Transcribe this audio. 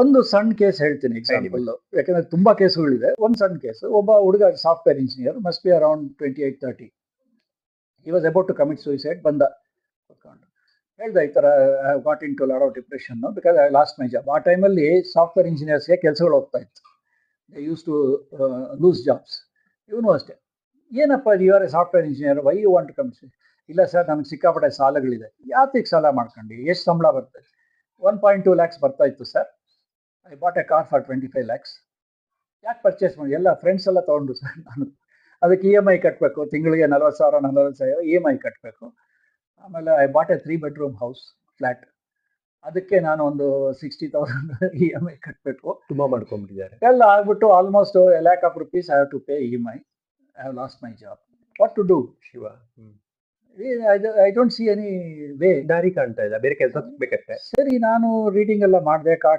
ಒಂದು ಸಣ್ಣ ಕೇಸ್ ಹೇಳ್ತೀನಿ ಎಕ್ಸಾಂಪಲ್ ಯಾಕಂದ್ರೆ ತುಂಬಾ ಕೇಸುಗಳಿದೆ. ಒಂದು ಸಣ್ಣ ಕೇಸ್. ಒಬ್ಬ ಹುಡುಗ software engineer must be around twenty eight thirty he was about to commit suicide ಬಂದ. ಕುತ್ಕೊಂಡು. ಹೇಳ್ದ ಈ ಥರ went into lot of depression because I lost my job ಆ ಟೈಮಲ್ಲಿ ಸಾಫ್ಟ್ವೇರ್ ಇಂಜಿನಿಯರ್ಸ್ಗೆ ಕೆಲಸಗಳು ಹೋಗ್ತಾ ಇತ್ತು. They used to lose jobs ಇವನು ಅಷ್ಟೇ. ಏನಪ್ಪ you are a software engineer why you want come ಇಲ್ಲ ಸರ್ ನಮ್ಗೆ ಸಿಕ್ಕಾಪಟ್ಟೆ ಸಾಲಗಳಿದೆ. ಯಾತಿಗೆ ಸಾಲ ಮಾಡ್ಕೊಂಡು? ಎಷ್ಟು ಸಂಬಳ ಬರ್ತದೆ? ಒನ್ ಪಾಯಿಂಟ್ ಟೂ ಲ್ಯಾಕ್ಸ್ ಬರ್ತಾ ಇತ್ತು sir I bought a car for twenty five lakhs ಯಾಕೆ ಪರ್ಚೇಸ್ ಮಾಡಿ ಎಲ್ಲ ಫ್ರೆಂಡ್ಸ್ ಎಲ್ಲ ತೊಗೊಂಡು ಸರ್ ನಾನು. ಅದಕ್ಕೆ ಇ ಎಂ ಐ ಕಟ್ಟಬೇಕು ತಿಂಗಳಿಗೆ ನಲ್ವತ್ತು ಸಾವಿರ ನಲ್ವತ್ತು ಸಾವಿರ ಇ ಎಂ ಐ ಕಟ್ಟಬೇಕು ಆಮೇಲೆ I bought a three bedroom house flat ಅದಕ್ಕೆ ನಾನು ಒಂದು sixty thousand E M I ಕಟ್ಟಬೇಕು ತುಂಬ ಮಾಡ್ಕೊಂಡ್ಬಿಟ್ಟಿದ್ದಾರೆ. ಎಲ್ಲ ಆಗ್ಬಿಟ್ಟು almost lakh of rupees I have to pay E M I I have lost my job what to do Shiva. I don't see any way ದಾರಿ ಕಾಣ್ತಾ ಇಲ್ಲ ಬೇರೆ ಕೆಲಸ ಸರಿ ನಾನು ರೀಡಿಂಗ್ ಎಲ್ಲ ಮಾಡಿದೆ ಕಾರ್ಡ್ಸ್